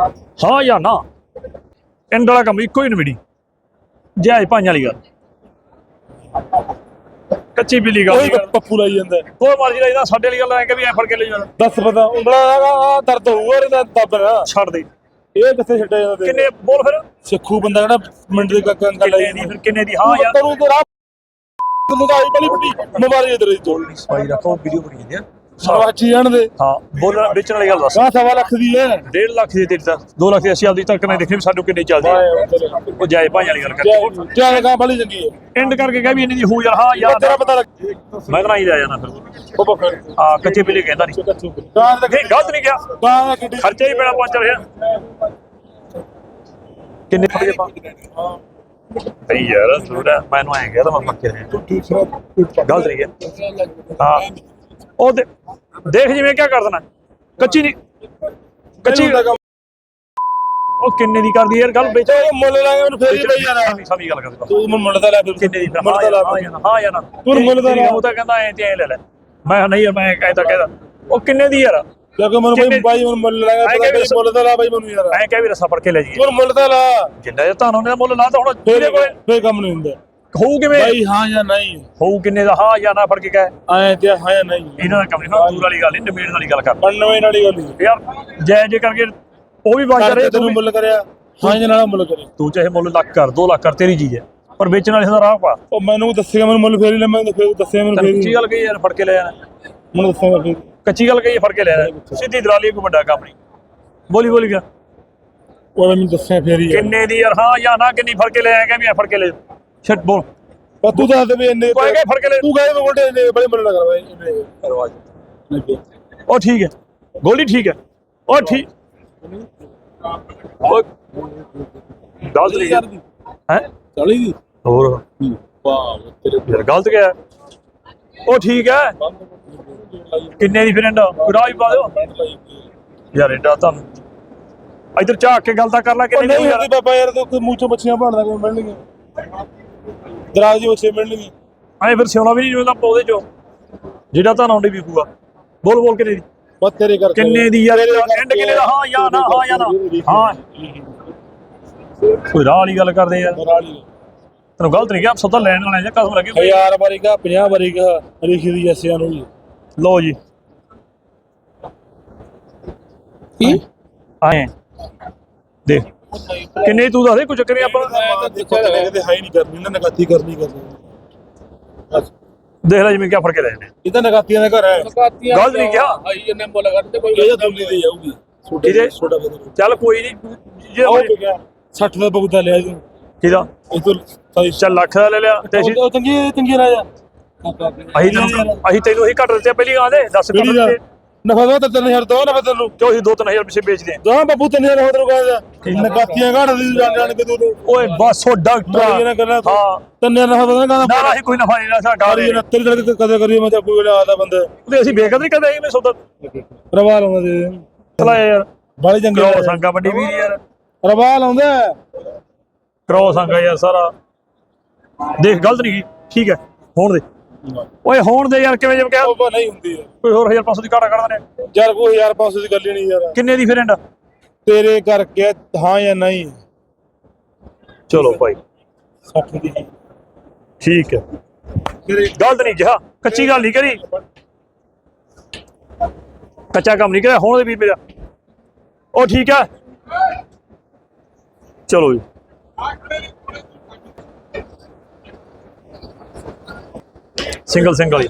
ਹਾਂ ਜਾਂ ਨਾ? ਐਂਡ ਵਾਲਾ ਕੰਮ ਇੱਕੋ ਹੀ ਨਵੀੜੀ ਜਾਇਜ਼ ਭਾਈਆਂ ਵਾਲੀ ਗੱਲ। ਕੱਚੀ ਬਿੱਲੀ ਗੱਲ ਕੋਈ ਪੱਪੂ ਲਾਈ ਜਾਂਦਾ। ਕੋਈ ਮਰਜ਼ੀ ਦਾ ਇਹਦਾ ਸਾਡੇ ਵਾਲੀ ਗੱਲ ਐ ਕਿ ਵੀ ਐ ਫੜ ਕੇ ਲੈ ਜਾਣਾ ਦੱਸ ਪਤਾ ਉਂਗਲਾ ਆ ਦਰਦ ਹੋਊਗਾ ਇਹਦਾ ਦੱਬਣਾ ਛੱਡ ਦੇ। ਇਹ ਕਿੱਥੇ ਛੱਡਿਆ ਜਾਂਦਾ? ਕਿੰਨੇ ਬੋਲ ਫਿਰ? ਸਿੱਖੂ ਬੰਦਾ ਕਿਹੜਾ ਮਿੰਟ ਦੇ ਕੱਕਾਂ ਕਿੰਨੇ ਦੀ ਫਿਰ ਕਿੰਨੇ ਦੀ? ਹਾਂ ਯਾਰ। ਤਰੂ। ਤੇ ਰਾਹ ਤਾਂ ਆਈ ਬੜੀ ਵੱਡੀ ਮੁਬਾਰਕ ਹੈ ਤੇਰੀ ਤੋਂ ਸਫ਼ਾਈ ਰੱਖੋ ਵੀਡੀਓ ਬਣੀ ਜਾਂਦੀ ਆ। ਸਵਾਚੀ ਜਾਣ ਦੇ। ਹਾਂ ਬੋਲਣ ਵੇਚਣ ਵਾਲੀ ਗੱਲ ਦੱਸ। ਕਾ ਸਵਾ ਲੱਖ ਦੀ ਹੈ। 1.5 ਲੱਖ ਦੀ ਤੇਰੀ ਤਾਂ। 2 ਲੱਖ ਦੀ ਅਸੀਂ ਆਪਦੀ ਤੱਕ ਨਹੀਂ ਦੇਖੀ ਵੀ ਸਾਨੂੰ ਕਿੰਨੀ ਚੱਲਦੀ ਆ। ਉਹ ਜਾਇਜ਼ ਭਾਈਆਂ ਵਾਲੀ ਗੱਲ ਕਰਕੇ ਕਿਆ ਕਾ ਬੜੀ ਚੰਗੀ ਹੈ। ਐਂਡ ਕਰਕੇ ਕਹਿ ਵੀ ਇੰਨੀ ਦੀ ਹੋ ਯਾਰ ਹਾਂ ਯਾਰ। ਤੇਰਾ ਪਤਾ ਲੱਗ ਮੈਂ ਤਾਂ ਨਹੀਂ ਲੈ ਜਾਣਾ ਫਿਰ। ਉਹ ਫਿਰ। ਹਾਂ ਕੱਚੇ ਬਿੱਲੀ ਕਹਿੰਦਾ ਨਹੀਂ ਨਹੀਂ ਗਲਤ ਨਹੀਂ ਗਿਆ ਖਰਚਾ ਹੀ ਪੈਣਾ 5000 ਕਿੰਨੇ ਫੜੇ ਪਾ ਨਹੀਂ ਯਾਰ ਥੋੜਾ ਮੈਨੂੰ ਗਿਆ ਤਾਂ ਮੈਂ ਪੱਕੇ ਰਿਹਾ। ਗਲਤ ਨਹੀਂ ਗਿਆ ਹਾਂ। ਉਹ ਦੇ- ਦੇਖ ਜਿਵੇਂ ਕੀ ਕਰ ਦੇਣਾ। ਕੱਚੀ ਨਹੀਂ ਕੱਚੀ ਉਹ ਕਿੰਨੇ ਦੀ ਕਰਦੀ ਯਾਰ ਗੱਲ ਵੇਚ? ਉਹ ਮੁੱਲ ਲਾਂਗੇ ਮੈਨੂੰ ਫੇਰ ਹੀ ਬਈ ਯਾਰ ਸਮੀ ਗੱਲ ਕਰਦੇ। ਤੂੰ ਮੈਨੂੰ ਮੁੱਲ ਦਾ ਲੈ ਫਿਰ। ਕਿੰਨੇ ਦੀ ਫਿਰ? ਮੁੱਲ ਦਾ ਲੈ ਹਾਂ ਯਾਰ ਹਾਂ ਯਾਰ। ਤੂੰ ਮੁੱਲ ਦਾ ਲੈ। ਉਹ ਤਾਂ ਕਹਿੰਦਾ ਐ ਤੇ ਐ ਲੈ ਲੈ। ਮੈਂ ਕਿਹਾ ਨਹੀਂ ਯਾਰ ਮੈਂ ਕਹਿੰਦਾ ਕਹਿੰਦਾ ਉਹ ਕਿੰਨੇ ਦੀ ਯਾਰ? ਕਿਉਂਕਿ ਮੈਨੂੰ ਬਈ ਬਾਈ ਮੈਨੂੰ ਮੁੱਲ ਲਾਂਗਾ ਐਂ ਪਤਾ ਕਿ ਬਈ ਮੁੱਲ ਦਾ ਲਾ ਬਾਈ ਮੈਨੂੰ ਯਾਰ। ਐ ਕਹਿ ਵੀ ਰਸਾ ਫੜ ਕੇ ਲੈ ਜੀ ਤੂੰ ਮੁੱਲ ਦਾ ਲਾ। ਜਿੰਨਾ ਜੇ ਤੁਹਾਨੂੰ ਨੇ ਮੁੱਲ ਲਾ ਤਾਂ ਹੁਣ ਤੇਰੇ ਕੋਲੇ ਫੇਰ ਕੰਮ ਨਹੀਂ ਹੁੰਦਾ। ਹੋਊ ਕਿਵੇਂ? ਬਾਈ ਹਾਂ ਜਾਂ ਨਹੀਂ? ਹੋਊ ਕਿੰਨੇ ਦਾ ਹਾਂ ਜਾਂ ਨਾ ਫੜ ਕੇ ਕਹੇ। ਐ ਤੇ ਹਾਂ ਜਾਂ ਨਹੀਂ। ਇਹਨਾਂ ਦਾ ਕੰਮ ਨਹੀਂ ਦੂਰ ਵਾਲੀ ਗੱਲ ਨਹੀਂ ਨਿਬੇੜ ਵਾਲੀ ਗੱਲ ਕਰ। 99 ਵਾਲੀ ਗੱਲ ਯਾਰ ਜੈ ਜੇ ਕਰਕੇ ਉਹ ਵੀ ਕਰਕੇ ਰਹੇ ਤੈਨੂੰ ਮੁੱਲ ਕਰਿਆ। ਹਾਂ ਜਾਂ ਨਾਲ ਮੁੱਲ ਕਰਿਆ। ਤੂੰ ਚਾਹੇ ਮੁੱਲ ਲੱਖ ਕਰ 2 ਲੱਖ ਕਰ ਤੇਰੀ ਚੀਜ਼ ਹੈ। ਪਰ ਵੇਚਣ ਵਾਲੇ ਦਾ ਰਾਹ ਪਾ। ਉਹ ਮੈਨੂੰ ਦੱਸੇਗਾ ਮੈਨੂੰ ਮੁੱਲ ਫੇਰ ਹੀ ਲੰਮਾ ਫੇਰ ਦੱਸਿਆ ਮੈਨੂੰ ਫੇਰ ਕੱਚੀ ਹੀ ਗੱਲ ਕਹੀ ਯਾਰ ਫੜ ਕੇ ਲੈ ਜਾਣਾ ਮੈਨੂੰ ਦੱਸੇਗਾ ਫੇਰ ਕੱਚੀ ਗੱਲ ਕਹੀ ਫੜ ਕੇ ਲੈ ਜਾਣਾ ਸਿੱਧੀ ਦਲਾਲੀ ਕੋਈ ਵੱਡਾ ਕੰਮ ਨਹੀਂ ਬੋਲੀ ਬੋਲੀ ਗਿਆ ਉਹ ਮੈਨੂੰ ਦੱਸਿਆ ਫੇਰ ਹੀ ਕਿੰਨੇ ਦੀ ਯਾਰ ਹਾਂ ਜਾਂ ਨਾ ਕਿੰਨੀ ਫੜ ਕੇ ਲੈ ਆਏਗਾ ਵੀ ਐ ਫੜ ਕੇ ਲੈ ਛੱਡ ਬੋਲ। ਪਰ ਤੂੰ ਦੱਸ ਦੇ ਵੀ ਇੰਨੇ ਕੋਈ ਕਹਿ ਫੜ ਕੇ ਲੈ। ਤੂੰ ਕਹੇ ਮੈਂ ਕੋਲ ਇੰਨੇ ਬੜੇ ਮੁੱਲ ਲਗਾ ਬਾਈ ਇੰਨੇ ਉਹ ਠੀਕ ਹੈ। ਗੋਲੀ ਠੀਕ ਹੈ। ਉਹ ਠੀਕ। ਉਹ ਗਲਤ ਨਹੀਂ ਕਰਦੀ ਹੈ? ਚਲੀ ਦੀ? ਹੋਰ। ਵਾਹ ਤੇਰੇ ਯਾਰ ਗਲਤ ਗਿਆ ਉਹ ਠੀਕ ਹੈ। ਕਿੰਨੇ ਦੀ ਫਰੈਂਡ ਰਾਹ ਹੀ ਪਾ ਦਿਓ। ਯਾਰ ਐਡਾ ਤੁਹਾਨੂੰ ਇਧਰ ਝਾਕ ਕੇ ਗੱਲ ਤਾਂ ਕਰ ਲੈ ਕਿੰਨੇ ਦੀ ਯਾਰ। ਬਾਬਾ ਯਾਰ ਤੂੰ ਮੂੰਹ ਚੋਂ ਮੱਛੀਆਂ ਭਾਲਦਾ ਕਿਵੇਂ ਮਿਲਣਗੀਆਂ ਦਰਾਜ ਦੀ ਮੱਛੀਆਂ ਮਿਲਣਗੀਆਂ ਐ ਫਿਰ ਸਿਉਣਾ ਵੀ ਨਹੀਂ ਜਿਵੇਂ ਤਾਂ ਪੌਦੇ ਚੋਂ। ਜਿਹੜਾ ਤਾਂ ਆਉਂਦੀ ਵੀ ਪੂਆ ਬੋਲ ਬੋਲ ਕਿੰਨੇ ਦੀ? ਬਸ ਤੇਰੇ ਕਰਕੇ। ਕਿੰਨੇ ਦੀ ਯਾਰ? ਐਂਡ ਕਿੰਨੇ ਦਾ? ਹਾਂ ਜਾਂ ਨਾ ਹਾਂ ਜਾਂ ਨਾ ਹਾਂ। ਕੋਈ ਰਾਹ ਵਾਲੀ ਗੱਲ ਕਰਦੇ ਯਾਰ। ਤੈਨੂੰ ਗਲਤ ਨਹੀਂ ਕਿਹਾ ਸੌਦਾ ਲੈਣ ਵਾਲੇ ਜਾਂ ਕਸਮ ਲੱਗੇ ਹਜ਼ਾਰ ਵਾਰੀ ਕਾ 50 ਵਾਰੀ ਕਾ ਰਿਸ਼ੀ ਦੀ ਜੱਸਿਆਂ ਨੂੰ ਲਓ ਜੀ। ਕੀ? ਆਏ। ਦੇਖ। ਕਿੰਨੇ ਤੂੰ ਦੱਸ ਦੇ ਕੋਈ ਚੱਕਰ ਨਹੀਂ ਆਪਾਂ ਦੇਖੋ ਕਿਤੇ ਹੈ ਹੀ ਨਹੀਂ ਕਰਨੀ ਨਾ ਨਗਾਤੀ ਕਰਨੀ ਕਰਨੀ। ਬਸ। ਦੇਖ ਲੈ ਜਿਵੇਂ ਕਿਆ ਫੜ ਕੇ ਲੈ ਜਾਂਦੇ ਇਹ ਤਾਂ ਨਗਾਤੀਆਂ ਦਾ ਘਰ ਹੈ। ਗਲਤ ਨਹੀਂ ਕਿਹਾ। ਆਈ ਜੰਨੇ ਮੁੱਲ ਕਰਦੇ ਕੋਈ ਇਹ ਤਾਂ ਦੀ ਜਾਊਗੀ ਛੋਟੇ ਕਿਹਦੇ? ਛੋਟਾ ਬਦਲ ਚੱਲ ਕੋਈ ਨਹੀਂ ਜੇ ਆਉ ਗਿਆ 60 ਦਾ ਬੁਗਦਾ ਲਿਆ ਜੀ। ਕਿਹਦਾ? ਇਹ ਤੋਂ ਸਾਈ ਚੱਲ ਲੱਖ ਦਾ ਲੈ ਲਿਆ ਤੇ ਅਸੀਂ ਉਹ ਚੰਗੀ ਚੰਗੀ ਰਾਜਾ। ਅਸੀਂ ਤੈਨੂੰ ਅਸੀਂ ਤੈਨੂੰ ਹੀ ਘੱਟ ਦਿੱਤੇ ਆ ਪਹਿਲੀ ਗਾਂ ਦੇ 10 ਘੱਟ ਕਿਹੜੀ ਦਾ ਦਿੱਤੇ। ਨਫਾ ਦੋ ਤਾਂ 3000 ਦੋ ਨਫਾ ਤੈਨੂੰ। ਕਿਉਂ ਅਸੀਂ 2-3000 ਪਿੱਛੇ ਵੇਚਦੇ ਆ ਦੋ ਬੱਬੂ 3000 ਹੋਰ ਰੁਕਾ ਜਾ ਨਗਾਤੀਆਂ ਘਾੜ ਦੀ ਜਾਣ ਜਾਣ ਕੇ ਤੂੰ ਓਏ ਬਸ ਉਹ ਡਾਕਟਰ ਤੋਂ। ਹਾਂ। ਤੰਨੇ ਨਫਾ ਨਾ ਕਹਿੰਦਾ ਨਾ ਅਸੀਂ ਕੋਈ ਨਫਾ ਨਹੀਂ ਸਾਡਾ ਗਾੜੀ ਨਾ ਤੇਰੀ ਲੜਕੇ ਕਦੇ ਕਰੀਏ ਮੈਂ ਤਾਂ ਕੋਈ ਆਦਾ ਬੰਦਾ। ਤੇ ਅਸੀਂ ਬੇਕਦਰੀ ਨਹੀਂ ਕਰਦੇ ਮੈਂ ਸੌਦਾ ਰਵਾ ਲਾਉਂਦਾ ਦੇ ਚਲਾ ਯਾਰ। ਬਾਲੀ ਚੰਗੇ ਕਰੋ ਸੰਗਾ ਵੱਡੀ ਵੀਰ ਯਾਰ। ਰਵਾ ਲਾਉਂਦਾ। ਕਰੋ ਸੰਗਾ ਯਾਰ ਸਾਰਾ। ਦੇਖ ਗਲਤ ਨਹੀਂ ਕੀ। ਠੀਕ ਹੈ ਹੋਣ ਦੇ। ਓਏ ਹੋਣ ਦੇ ਯਾਰ ਕਿਵੇਂ ਜਿਵੇਂ ਕਿਹਾ? ਉਹ ਨਹੀਂ ਹੁੰਦੀ ਯਾਰ। ਕੋਈ ਹੋਰ 1500 ਦੀ ਘਾਟਾ ਕੱਢ ਦਿੰਦੇ ਆ। ਯਾਰ ਕੋਈ 1500 ਦੀ ਗੱਲ ਹੀ ਨਹੀਂ ਯਾਰ। ਕਿੰਨੇ ਦੀ ਫਿਰ ਐਂਡ ਤੇਰੇ ਕਰਕੇ ਹਾਂ ਜਾਂ ਨਹੀਂ। ਚਲੋ ਭਾਈ। 60 ਦੀ। ਠੀਕ ਹੈ। ਤੇਰੇ ਗਲਤ ਨਹੀਂ ਜਿਹਾ। ਕੱਚੀ ਗੱਲ ਨਹੀਂ ਕਰੀ। ਕੱਚਾ ਕੰਮ ਨਹੀਂ ਕਰਿਆ ਹੋਣ ਦੇ ਵੀ ਮੇਰਾ। ਉਹ ਠੀਕ ਹੈ। ਚਲੋ ਜੀ। ਸਿੰਗਲ ਸਿੰਗਲ ਹੀ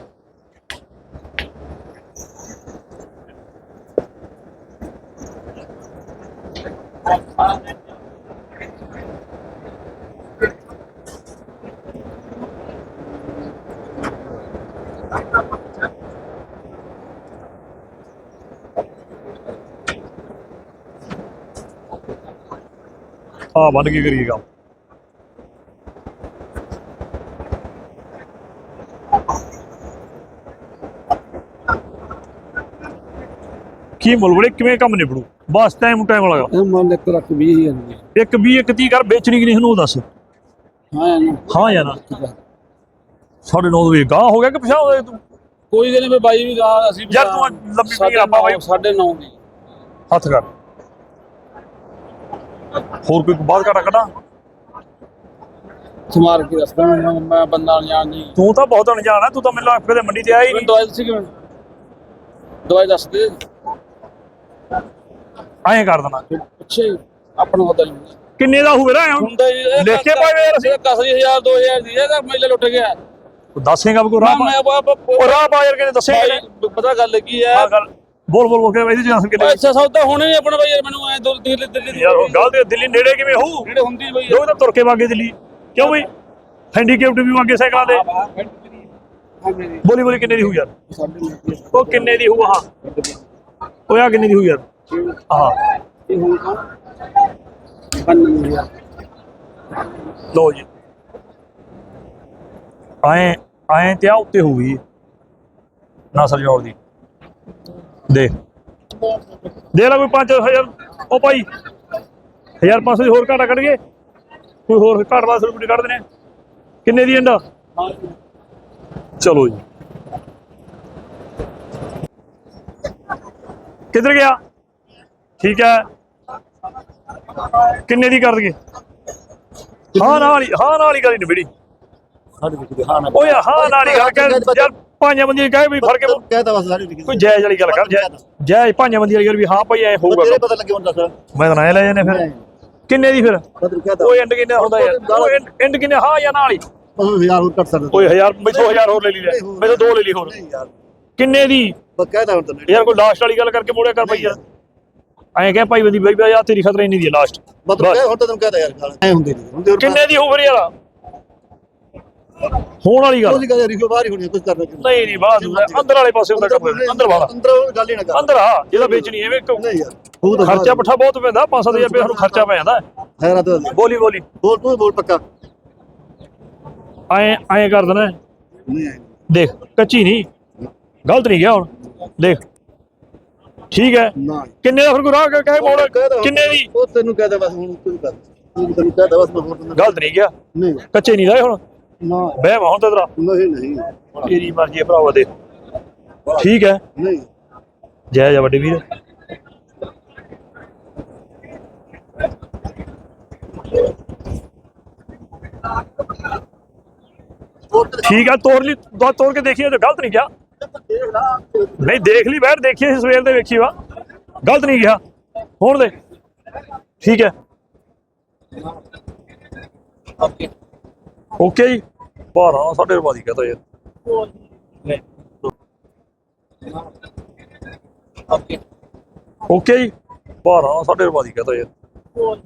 ਆ ਬਣ ਕੇ ਕਰੀਏ ਕੰਮ ਕੀ ਮੁੱਲ ਬੜੇ ਕਿਵੇਂ ਕੰਮ ਨਿਬੜੂ? ਬਸ ਟਾਈਮ ਟਾਈਮ ਲਗਾ। ਇਹ ਮੰਨ ਇੱਕ ਲੱਖ ਵੀਹ ਹਜ਼ਾਰ ਦੀ ਇੱਕ 20 ਇੱਕ 30 ਕਰ ਵੇਚਣੀ ਕਿ ਨਹੀਂ ਨੂੰ ਦੱਸ। ਹਾਂ ਨਾ। ਹਾਂ ਜਾਂ ਨਾ। ਸਾਡੇ ਨੌ ਦੇ ਗਾਹ ਹੋ ਗਿਆ ਕਿ ਪਛਾਣ ਹੋਇਆ ਤੂੰ? ਕੋਈ ਗੱਲ ਨਹੀਂ ਬਾਈ ਵੀ ਗਾਂ ਅਸੀਂ ਯਾਰ ਤੂੰ ਲੰਮੀ ਪਈ ਆਪਾਂ ਬਾਈ ਸਾਢੇ 9 ਦੀ। ਹੱਥ ਕਰ। ਹੋਰ ਕੋਈ ਬਾਤ ਘਾਟਾ ਕੱਢਾਂ? ਸਮਾਰ ਕੇ ਦੱਸਦਾ ਮੈਂ ਬੰਦਾ ਅਣਜਾਣ ਜੀ ਤੂੰ ਤਾਂ ਬਹੁਤ ਅਣਜਾਣ ਆ ਤੂੰ ਤਾਂ ਮੈਨੂੰ ਲੱਗਦਾ ਮੰਡੀ ਤੇ ਆਇਆ ਹੀ ਨਹੀਂ। ਮੈਨੂੰ ਦਵਾਈ ਦੱਸੀ ਕਿਵੇਂ? ਦਵਾਈ ਦੱਸ ਦੇ। ਐਂ ਕਰ ਦੇਣਾ। ਪਿੱਛੇ ਆਪਣਾ ਹੀ ਕਿੰਨੇ ਦਾ ਹੋਵੇ ਰਾ ਹੁੰਦਾ ਇਹ ਲਿਖ ਕੇ ਪਾਏ ਯਾਰ ਅਸੀਂ। 80000 2000 ਦੀ ਇਹਦਾ ਮੇਲੇ ਲੁੱਟ ਗਿਆ। ਦੱਸੇਗਾ ਕੋਈ ਰਾਹ ਪਾ- ਮੈਂ ਉਹ ਰਾਹ ਪਾ ਯਾਰ ਕਿਨੇ ਦੱਸੇਗਾ ਪਤਾ ਗੱਲ ਕੀ ਹੈ? ਬੋਲ ਬੋਲ ਬੋਲ ਕੇ ਇਹਦੇ ਚ ਦੱਸ ਕਿੰਨੇ ਅੱਛਾ ਸੌਦਾ ਹੋਣੇ ਨਹੀਂ ਆਪਣਾ ਬਾਈ ਯਾਰ ਮੈਨੂੰ ਐ ਦੂਰ ਦਿੱਲੀ ਦਿੱਲੀ ਯਾਰ ਉਹ ਗੱਲ ਤੇ ਦਿੱਲੀ ਨੇੜੇ ਕਿਵੇਂ ਹੋਊ? ਜਿਹੜੇ ਹੁੰਦੀ ਬਈ ਲੋਕ ਤਾਂ ਤੁਰ ਕੇ ਵਾਗੇ ਦਿੱਲੀ। ਕਿਉਂ ਬਈ? ਹੈਂਡੀਕੈਪਟ ਵੀ ਵਾਗੇ ਸਾਈਕਲਾਂ ਦੇ ਬੋਲੀ ਬੋਲੀ ਕਿੰਨੇ ਦੀ ਹੋਊ ਯਾਰ? ਉਹ ਕਿੰਨੇ ਦੀ ਹੋਊ ਆਹ? ਉਹ ਆ ਕਿੰਨੇ ਦੀ ਹੋਊ ਯਾਰ? ਆਹ ਲੋ ਜੀ। ਆਏ ਆਏ ਤੇ ਆ ਉੱਤੇ ਹੋਊਗੀ ਨਸਲ ਜੋੜ ਦੀ। ਦੇਖ। ਦੇ ਲੈ ਕੋਈ 5000 ਉਹ ਭਾਈ 1500 ਦੀ ਹੋਰ ਘਾਟਾ ਕੱਢ ਗਏ। ਕੋਈ ਹੋਰ ਘਾਟ ਵਾਸਤੇ ਰੁਪਏ ਕੱਢ ਦੇਣੇ ਕਿੰਨੇ ਦੀ ਅੰਡਾ ਚਲੋ ਜੀ। ਕਿੱਧਰ ਗਿਆ? ਠੀਕ ਹੈ। ਕਿੰਨੇ ਦੀ ਕਰ ਦਈਏ ਹਾਂ ਨਾਲ ਹੀ ਹਾਂ ਨਾਲ ਹੀ ਗੱਲ ਨਿਬੜੀ। ਓਏ ਹਾਂ ਨਾਲ ਹੀ ਗੱਲ ਕਰ ਯਾਰ ਪੰਜਾਂ ਬੰਦੀਆਂ ਕਹੇ ਵੀ ਫੜ ਕੇ ਕਹਿਤਾ ਬਸ ਸਾਡੇ ਵਿੱਚ ਕੋਈ ਜਾਇਜ਼ ਵਾਲੀ ਗੱਲ ਕਰ ਜਾਇਜ਼ ਜਾਇਜ਼ ਪੰਜਾਂ ਬੰਦੀਆਂ ਵਾਲੀ ਗੱਲ ਵੀ ਹਾਂ ਭਾਈ ਐ ਹੋਊਗਾ। ਤੇਰੇ ਪਤਾ ਲੱਗੇ ਹੁਣ ਦੱਸ ਮੈਂ ਤਾਂ ਨਾ ਲੈ ਜਾਂਦੇ ਫਿਰ। ਕਿੰਨੇ ਦੀ ਫਿਰ? ਉਹ ਐਂਡ ਕਿੰਨੇ ਹੁੰਦਾ ਯਾਰ? ਐਂਡ- ਕਿੰਨੇ? ਹਾਂ ਜਾਂ ਨਾਲ ਹੀ? ਹਜ਼ਾਰ ਹੋਰ ਕੱਟ ਸਕਦੇ। ਕੋਈ ਹਜ਼ਾਰ ਮੈਥੋਂ ਹਜ਼ਾਰ ਹੋਰ ਲੈ ਲਈ ਲੈ। ਮੈਥੋਂ ਦੋ ਲੈ ਲਈ ਹੋਰ। ਕਿੰਨੇ ਦੀ? ਕਹਿਤਾ ਹੁਣ ਯਾਰ ਕੋਈ ਲਾਸਟ ਵਾਲੀ ਗੱਲ ਕਰਕੇ ਮੋੜਿਆ ਕਰ ਭਾਈ ਯਾਰ। ਐਂ ਕਹਿ ਭਾਈ ਬੰਦੀ ਬਈ ਆ ਤੇਰੀ ਖਤਰਾ ਇੰਨੀ ਦੀ ਲਾਸਟ ਬਸ। ਕਹਿ ਹੁਣ ਤੈਨੂੰ ਕਹਿਤਾ ਯਾਰ ਐ ਹੁੰਦੇ ਨਹੀਂ। ਹੁੰਦੇ ਹੋਰ ਕਿੰਨੇ ਦੀ ਹੋ ਫਿਰ ਯਾਰ? ਹੋਣ ਵਾਲੀ ਗੱਲ। ਕੋਈ ਗੱਲ ਰਿਸ਼ੋ ਬਾਹਰ ਹੀ ਹੋਣੀ ਕੁਝ ਕਰਨਾ ਕਿ ਨਹੀਂ ਨਹੀਂ ਬਾਹਰ ਦੂਰ ਹੈ। ਅੰਦਰ ਵਾਲੇ ਪਾਸੇ ਹੁੰਦਾ ਕੰਮ ਅੰਦਰ ਵਾਲਾ। ਅੰਦਰ ਉਹ ਗੱਲ ਹੀ ਨਾ ਕਰ। ਅੰਦਰ ਆ ਜਿਹੜਾ ਵੇਚਣੀ ਐਵੇਂ ਕਿਉਂ? ਨਹੀਂ ਯਾਰ ਤੂੰ ਖਰਚਾ ਪੱਠਾ ਬਹੁਤ ਪੈਂਦਾ 5-7000 ਰੁਪਏ ਸਾਨੂੰ ਖਰਚਾ ਪੈ ਜਾਂਦਾ। ਹੈਰਾ ਤਾਂ ਬੋਲੀ ਬੋਲੀ। ਬੋਲ ਤੂੰ ਬੋਲ ਪੱਕਾ। ਐਂ ਐਂ ਕਰ ਦੇਣਾ। ਨਹੀਂ ਆਏ ਦੇਖ ਕੱਚੀ ਨਹੀਂ। ਗਲਤ ਨਹੀਂ ਗਿਆ ਹੁਣ। ਦੇਖ। ਠੀਕ ਹੈ? ਨਾ। ਕਿੰਨੇ ਦਾ ਫਿਰ ਕੋਈ ਰਾਹ ਕਹੇ ਮੋੜ। ਕਿੰਨੇ ਦੀ? ਉਹ ਤੈਨੂੰ ਕਹਿਤਾ ਬਸ ਹੁਣ ਤੈਨੂੰ ਬਸ ਮੈਂ ਹੋਰ ਤੈਨੂੰ ਗਲਤ ਨਹੀਂ ਗਿਆ। ਨਹੀਂ। ਕੱਚੇ ਨਹੀਂ ਰਹੇ ਹੁਣ? ਨਾ। ਬਹਿ ਹੁਣ ਤੇ ਤੇਰਾ। ਨਹੀਂ ਨਹੀਂ। ਤੇਰੀ ਮਰਜ਼ੀ ਹੈ ਭਰਾਵਾ ਦੇ। ਠੀਕ ਹੈ? ਨਹੀਂ। ਜੈ ਜੈ ਵੱਡੇ ਵੀਰ। ਠੀਕ ਹੈ ਤੋੜ ਲਈ ਤੋੜ ਕੇ ਦੇਖੀਏ ਤੇ ਗਲਤ ਨਹੀਂ ਗਿਆ। ਨਹੀਂ, ਦੇਖ ਲਈ ਬੈਠ ਦੇਖੀ ਸੀ ਸਵੇਰ ਦੇ ਵੇਖੀ ਵਾ। ਗਲਤ ਨਹੀਂ ਗਿਆ ਹੋਣ ਦੇ। ਠੀਕ ਹੈ। ਓਕੇ ਜੀ। ਬਾਰਾਂ ਸਾਡੇ ਰੁਪਏ ਦੀ ਕਹਤਾ ਯਾਰ। ਓਕੇ ਜੀ। ਬਾਰਾਂ ਸਾਡੇ ਰੁਪਏ ਦੀ ਕਹਤਾ ਯਾਰ।